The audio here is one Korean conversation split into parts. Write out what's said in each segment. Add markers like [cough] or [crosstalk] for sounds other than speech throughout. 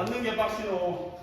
맞는 게 빡시노.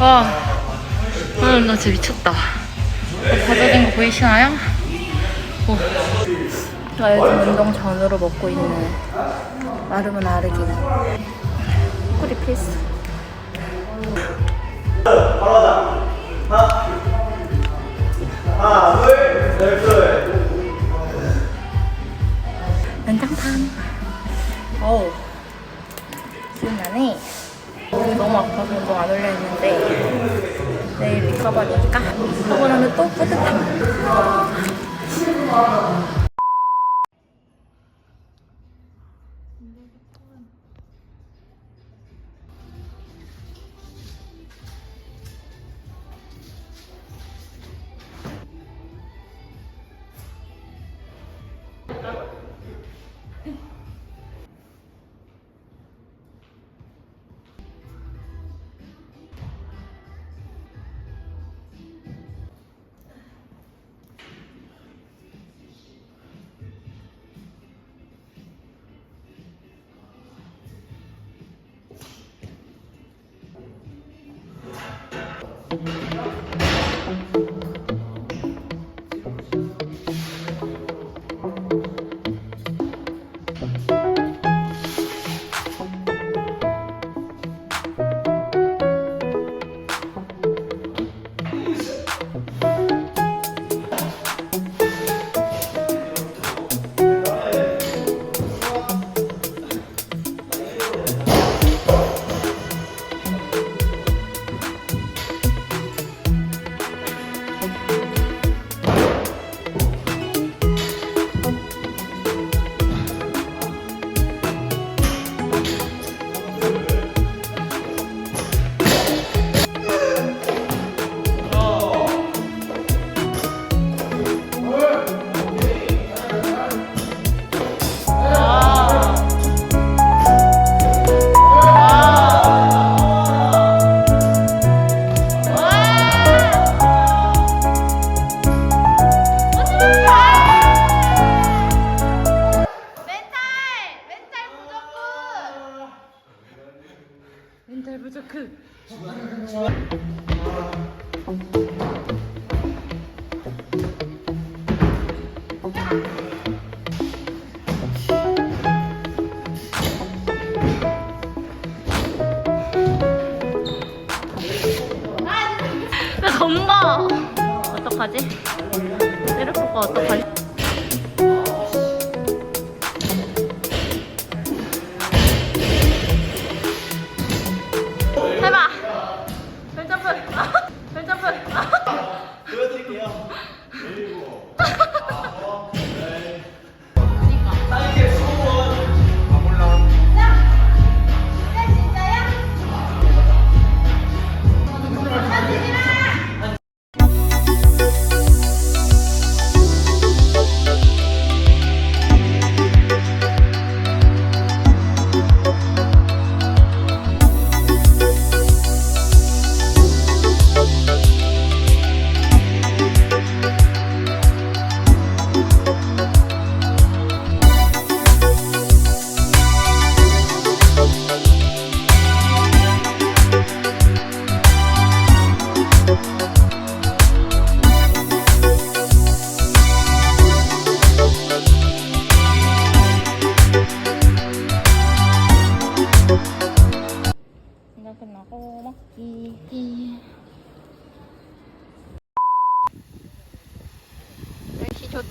와, 오늘 나 진짜 미쳤다. 가져진 거 보이시나요? 오. 나 요즘 운동 전으로 먹고 있는 마르면 아르기니. 꼬리 필수. 하나, 둘, 셋, 둘. 연장판. 어우, 신나네. 너무 아파서 운동 안 올려 했는데 내일 리커버리니까 하고 나면 또 뿌듯함. 나 겁나. 어떡하지? 거 어떡하지?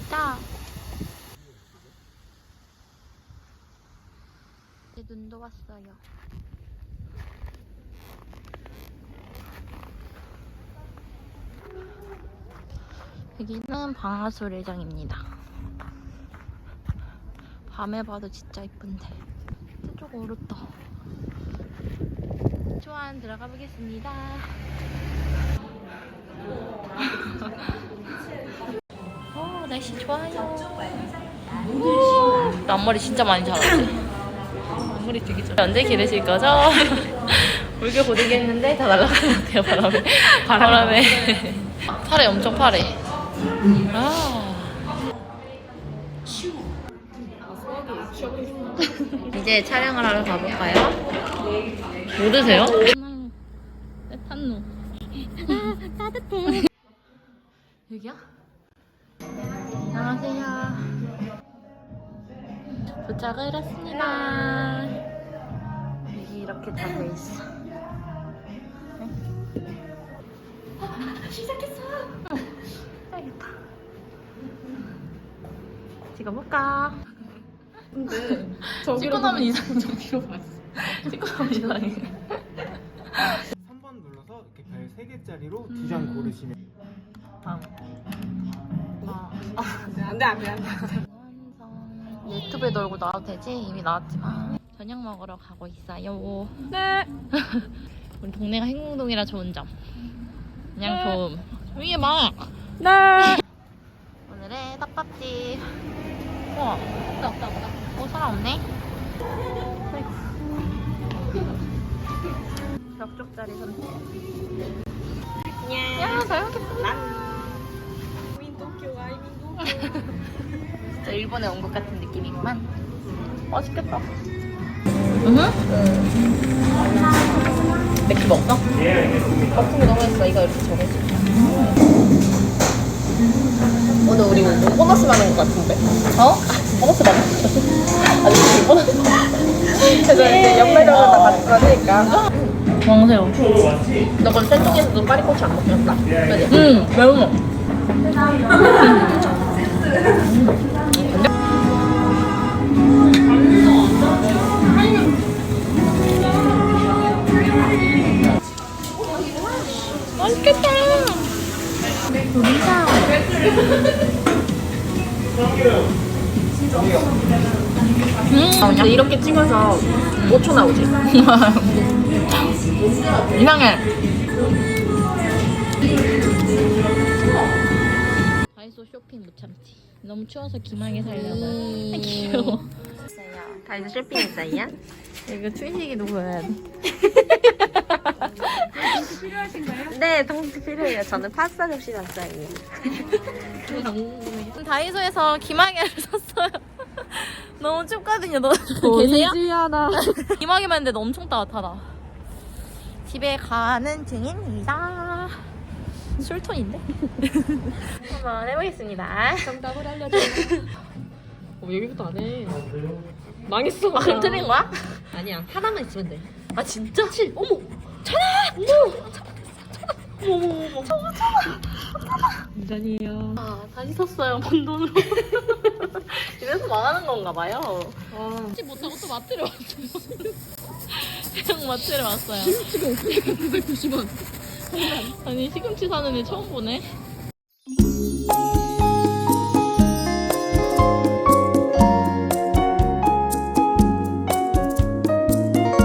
좋다. 이제 눈도 왔어요. 여기는 방아수레장입니다. 밤에 봐도 진짜 이쁜데. 저쪽 어렵다. 초안 들어가 보겠습니다. [laughs] 어, 날씨 좋아요. 나 앞머리 진짜 많이 자랐지. 앞머리 되게 잘. 언제 기르실 거죠? [laughs] 물개 고데기 했는데 다 날아가는데요 바람에. 바람에. [laughs] 파래 엄청 파래. 아. 이제 촬영을 하러 가볼까요? 뭐 드세요? 탄노. 따뜻해. 여기야? 도착을 했습니다. 여기 이렇게 다 돼 있어. 아, 시작했어. 알겠다. 찍어볼까? 근데 찍고 나면 이상 좀 뒤로 봤어. [laughs] 찍고 나면 이상해. 3번 눌러서 이렇게 별 3개짜리로 두 장 고르시면 다음. 아, 안돼 안돼 안돼 완성. 유튜브에 놀고 나와도 되지? 이미 나왔지만 저녁 먹으러 가고 있어요. 네 [laughs] 우리 동네가 행궁동이라 좋은 점. 그냥 좋음. 위에 막. 네. [laughs] 오늘의 떡밥집. 우와, 없다, 없다, 없다. 어, 사람 없네? 벽쪽짜리 선택. 야, 잘 먹겠습니다. 진짜 일본에 온 것 같은 느낌이구만. 맛있겠다. 응? 맥주 먹어? 거품이 너무 했어. 이거 이렇게 적어줘. 오늘 우리 뭐 보너스 받은 것 같은데 어? 보너스 받았어. 아니, 보너스. 그래서 이제 연말정산 다 받을 거니까 왕새우. 너 그럼 센통에서도 파리꼬치 안 먹겠다 그지? 응, 매운 거. 맛있겠다. 음, 이렇게 찍어서 5초 나오지 [laughs] 이상해. 다이소 쇼핑 못 참지. 너무 추워서 기망에 살려고. 아, [laughs] 귀여워. 다이소 쇼핑 했어요? 이거 춘식이 누구야? 네 동시 필요해요 저는 파스타 접시 샀어요 다이소에서 기망이를 [laughs] 샀어요. 너무 춥거든요. 너 계세요? 하나 기망이만 했는데 엄청 따뜻하다. 집에 가는 중입니다. 술톤인데? [laughs] 한번 해보겠습니다. 정답을 알려줘. 어, 여기부터 안 해. 망했어. 아, 그럼 틀린 거야? 아니야 하나만 있으면 돼. 아, 진짜? 7. 어머! 천아! 어머! 어머, 어머, 어머. 인간이에요. 아, 다시 샀어요, 번 돈으로. [laughs] 이래서 망하는 건가 봐요. 아. 지 못하고 또 마트를 [laughs] 왔어요. 그냥 마트를 왔어요. 시금치가 990원. 아니, 시금치 사는 애 처음 보네.